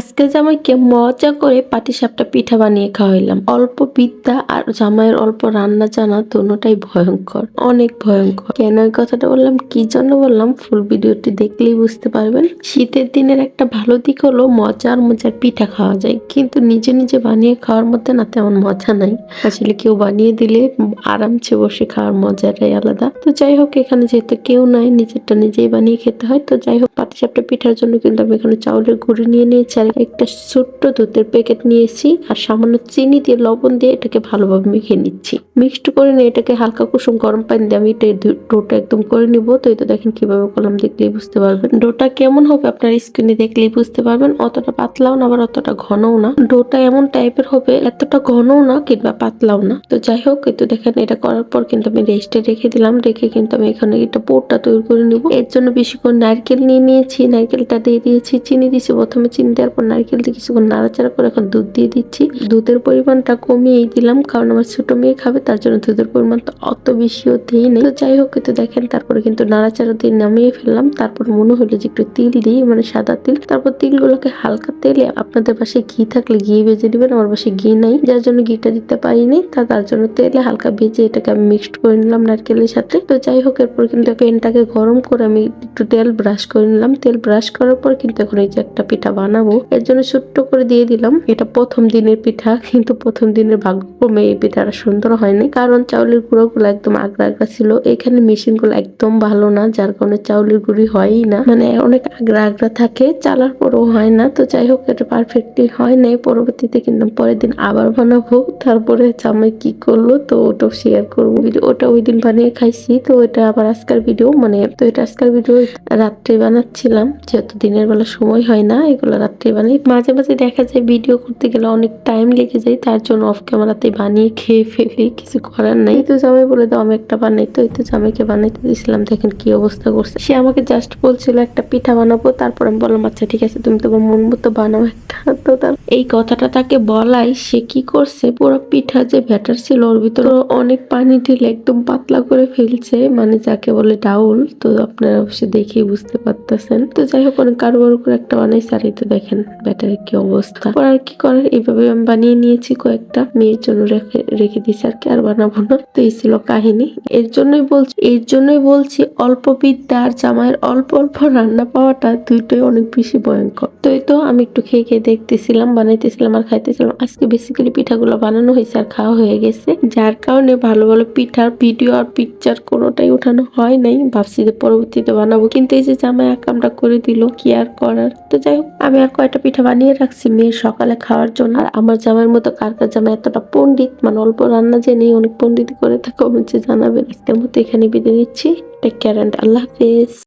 আজকে জামাইকে মজা করে পাটিসাপটা পিঠা বানিয়ে খাওয়াইলাম। অল্প বিদ্যা আর জামাইয়ের অল্প রান্না জানা দুটাই ভয়ঙ্কর, অনেক ভয়ঙ্কর। কেন এই কথাটা বললাম? কি জন্য বললাম? ফুল ভিডিওটি দেখলেই বুঝতে পারবেন। শীতের দিনের একটা ভালো দিক হলো মজার মজার পিঠা খাওয়া যায়। কিন্তু নিজে নিজে বানিয়ে খাওয়ার মধ্যে না তেমন মজা নাই। আসলে কেউ বানিয়ে দিলে আরামসে বসে খাওয়ার মজাটাই আলাদা। তো যাই হোক, এখানে যেহেতু কেউ নাই, নিজেরটা নিজেই বানিয়ে খেতে হয়। তো যাই হোক, পাটিসাপটা পিঠার জন্য কিন্তু আমি এখানে চাউলের গুঁড়ি নিয়ে নিয়েছি একটা ছোট্ট দুধের প্যাকেট নিয়েছি আর সামান্য চিনি দিয়ে লবণ দিয়ে এটাকে ভালোভাবে মেখে নিচ্ছি। মিক্সড করে নিয়ে এটাকে হালকা কুসুম গরম পানি দিয়ে আমি এটা ডোটা একদম করে নিব। তো এটা দেখেন কীভাবে করলাম দেখলেই বুঝতে পারবেন। ডোটা কেমন হবে আপনার স্ক্রিনে দেখলেই বুঝতে পারবেন। অতটা পাতলাও না, আবার অতটা ঘনও না। ডোটা এমন টাইপের হবে, এতটা ঘনও না কিংবা পাতলাও না। তো যাই হোক কিন্তু দেখেন এটা করার পর কিন্তু আমি রেস্টে রেখে দিলাম। রেখে কিন্তু আমি এখানে এটা পোরটা তৈরি করে নিব। এর জন্য বেশি করে নারকেল নিয়ে নিয়েছি। নারকেলটা দিয়ে দিয়েছি, চিনি দিয়েছি। প্রথমে চিনি পর নারকেল দিয়ে কিছুক্ষণ নাড়াচাড়া করে এখন দুধ দিয়ে দিচ্ছি। দুধের পরিমাণটা কমিয়েই দিলাম, কারণ আমার ছোট মেয়ে খাবে, তার জন্য দুধের পরিমাণটা অত বেশিও দিই নেই। তো যাই হোক কিন্তু দেখেন, তারপরে কিন্তু নাড়াচাড়া দিয়ে নামিয়ে ফেললাম। তারপর মনে হলো যে একটু তিল দিই মানে সাদা তিল। তারপর তিলগুলোকে হালকা তেলে আপনাদের পাশে ঘি থাকলে ঘি ভেজে দিবেন আমার পাশে ঘি নাই, যার জন্য ঘিটা দিতে পারিনি। তা তার জন্য তেলে হালকা ভেজে এটাকে আমি মিক্সড করে নিলাম নারকেলের সাথে। তো যাই হোক, এরপর কিন্তু প্যানটাকে গরম করে আমি একটু তেল ব্রাশ করে নিলাম। তেল ব্রাশ করার পর কিন্তু এখন এই যে একটা পিঠা বানাবো এর জন্য ছোট্ট করে দিয়ে দিলাম। এটা প্রথম দিনের পিঠা, কিন্তু প্রথম দিনের ভাগ্যক্রমে এই পিঠাটা সুন্দর হয়নি। কারণ চাউলের গুঁড়ো গুলো একদম আগড়া আগড়া ছিল। এখানে মেশিনগুলো একদম ভালো না, যার কারণে চাউলের গুঁড়ি হয়ই না। মানে অনেক আগড়া আগড়া থাকে, চালার পরও হয় না। তো যাই হোক, এটা পারফেক্টলি হয় নাই। পরবর্তীতে কিন্তু পরের দিন আবার বানাবো। তারপরে জামাই কি করল, তো ওটাও শেয়ার করব। ওটা ওই দিন বানিয়ে খাইছি। তো এটা আবার আজকাল ভিডিও মানে তো এটা আজকাল ভিডিও রাত্রে বানাচ্ছিলাম। যেহেতু দিনের বেলা সময় হয় না, এগুলো রাত্রে বানাই মাঝে মাঝে দেখা যায় ভিডিও করতে গেলে অনেক টাইম লেগে যায়, তার জন্য অফ ক্যামেরাতে বানিয়ে খেয়ে ফেলি, কিছু করার নাই। তো জামাই বলে দাও, আমি একটা বানাই তো, এই তো জামাইকে বানাইতে দিয়েছিলাম দেখেন কি অবস্থা করছে। সে আমাকে জাস্ট বলছিল, একটা পিঠা বানাবো, তারপর আমি বললাম আচ্ছা ঠিক আছে, তুমি তোমার মন মতো বানাও একটা। তো তার এই কথাটা তাকে বলাই, সে কি করছে, পুরো পিঠা যে ব্যাটার ছিল, ওর ভিতরে অনেক পানি ঢেলে একদম পাতলা করে ফেলছে মানে যাকে বলে ডাউল, তো আপনারা অবশ্যই দেখেই বুঝতে পারতেছেন। তো যাই হোক, অনেক কারও করে একটা বানাইছে, আর এই তো দেখেন ব্যাটারের কি অবস্থা? পর আর কি করার? এইভাবে আমি বানিয়ে নিয়েছি কয়েকটা। মেয়ের জন্য রেখে রেখে দিয়েছি আর কি, আর বানাবো না। তো এই ছিল কাহিনী। এর জন্যই বলছি, এর জন্যই বলছি, অল্প বিদ্যা আর জামাইয়ের অল্প অল্প রান্না পাওয়াটা দুইটাই অনেক বেশি ভয়ঙ্কর। তো এই তো আমি একটু খেয়ে খেয়ে দেখতেছিলাম, বানাইতেছিলাম আর খাইতেছিলাম। আজকে বেসিক্যালি পিঠাগুলো বানানো হয়েছে আর খাওয়া হয়ে গেছে। যার কারণে ভালো ভালো পিঠার ভিডিও আর পিকচার কোনোটাই উঠানো হয় নাই। ভাবছি যে পরবর্তীতে বানাবো। কিন্তু এই যে জামাই আকামটা করে দিল, কি আর করার? তো যাই হোক, আমি আর কয়টা পিঠা বানিয়ে রাখছি মেয়ের সকালে খাওয়ার জন্য। আর আমার জামার মতো কার কার জামাই এতটা পণ্ডিত মানে অল্প রান্না জেনে অনেক পণ্ডিত করে কমেন্টে জানাবেন। আজকের মতো এখানে বিদায় নিচ্ছি। টেক কেয়ার অ্যান্ড আল্লাহ হাফিজ।